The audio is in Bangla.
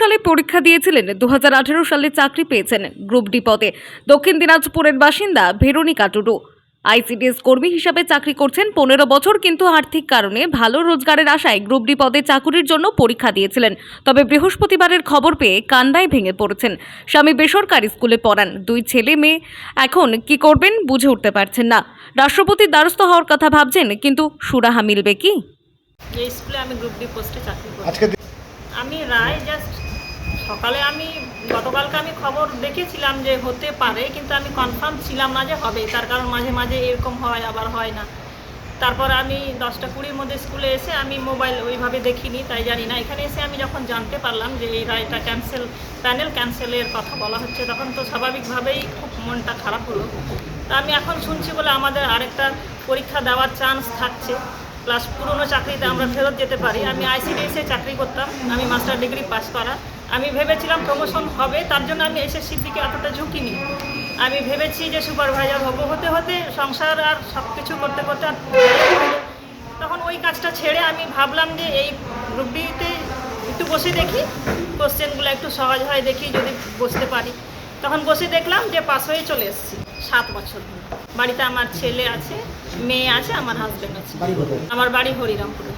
সালে পরীক্ষা দিয়েছিলেন দু হাজার আঠেরো সালে চাকরি পেয়েছেন গ্রুপ ডি পদে। দক্ষিণ দিনাজপুরের বাসিন্দা ভেরোনিকা টুডু। আইসিডিএস কর্মী হিসাবে চাকরি করছেন পনেরো বছর কিন্তু আর্থিক কারণে ভালো রোজগারের আশায় গ্রুপ ডি পদে চাকুরির জন্য পরীক্ষা দিয়েছিলেন। তবে বৃহস্পতিবারের খবর পেয়ে কান্দায় ভেঙে পড়েছেন। স্বামী বেসরকারি স্কুলে পড়ান দুই ছেলে মেয়ে। এখন কি করবেন বুঝে উঠতে পারছেন না। রাষ্ট্রপতির দ্বারস্থ হওয়ার কথা ভাবছেন কিন্তু সুরাহা মিলবে কি? স্কুলে আমি গ্রুপ ডি পোস্টে চাকরি আজকে আমি রায় জাস্ট সকালে আমি, গতকালকে আমি খবর দেখেছিলাম যে হতে পারে, কিন্তু আমি কনফার্ম ছিলাম না যে হবে। তার কারণ মাঝে মাঝে এরকম হয়, আবার হয় না। তারপর আমি দশটা কুড়ির মধ্যে স্কুলে এসে আমি মোবাইল ওইভাবে দেখিনি, তাই জানি না। এখানে এসে আমি যখন জানতে পারলাম যে এই রায়টা ক্যান্সেল প্যানেল ক্যান্সেলের কথা বলা হচ্ছে, তখন তো স্বাভাবিকভাবেই খুব মনটা খারাপ হলো। তা আমি এখন শুনছি বলে আমাদের আরেকটা পরীক্ষা দেওয়ার চান্স থাকছে। প্লাস পুরনো চাকরিতে আমরা ফেরত যেতে পারি। আমি আইসিডিএসে চাকরি করতাম, আমি মাস্টার ডিগ্রি পাস করা। আমি ভেবেছিলাম প্রমোশন হবে, তার জন্য আমি এসএসসির দিকে এতটা ঝুঁকিনি আমি ভেবেছি যে সুপারভাইজার হব। হতে হতে সংসার আর সব কিছু করতে করতে তখন ওই কাজটা ছেড়ে আমি ভাবলাম যে এই গ্রুপ ডিতে একটু বসে দেখি কোশ্চেনগুলো একটু সহজ হয় দেখি যদি বসতে পারি। তখন বসে দেখলাম যে পাস হয়ে চলে এসেছি। সাত বছর ধরে। বাড়িতে আমার ছেলে আছে মেয়ে আছে আমার হাজব্যান্ড আছে। আমার বাড়ি হরিরামপুরে।